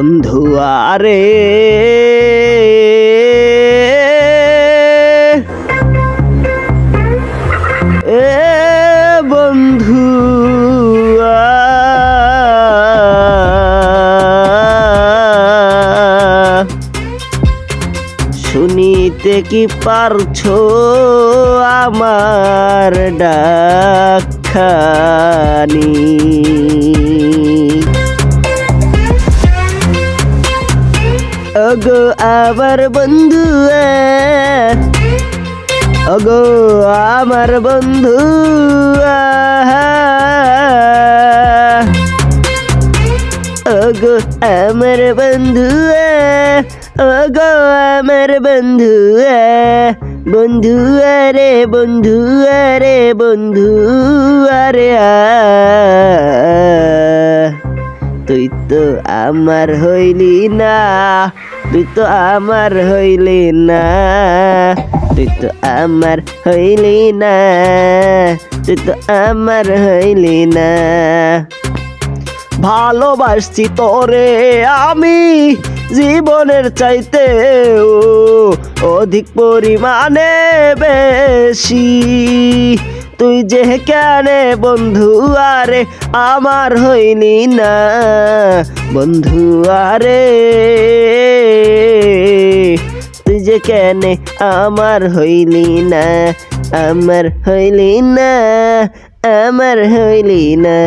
বন্ধু আরে। এ বন্ধু শুনিতে কি পারছ আমার ডাকখানি? ওগো আমার বন্ধু ওগো আমার বন্ধু। ওগো আমার বন্ধু ওগো আমার বন্ধু বন্ধু আরে বন্ধু আরে বন্ধু আরে আ তুই তো আমার হইলি না, তুই তো আমার হইলি না, তুই তো আমার হইলি না, তুই তো আমার হইলি না। ভালোবাসছি তোরে আমি জীবনের চাইতে অধিক পরিমাণে বেশি। তুই যে কেনে বন্ধু আরে, আমার হইনি না। বন্ধু আরে, তুই যে কেনে আমার হইলি না। আমার হইলি না, আমার হইলি না।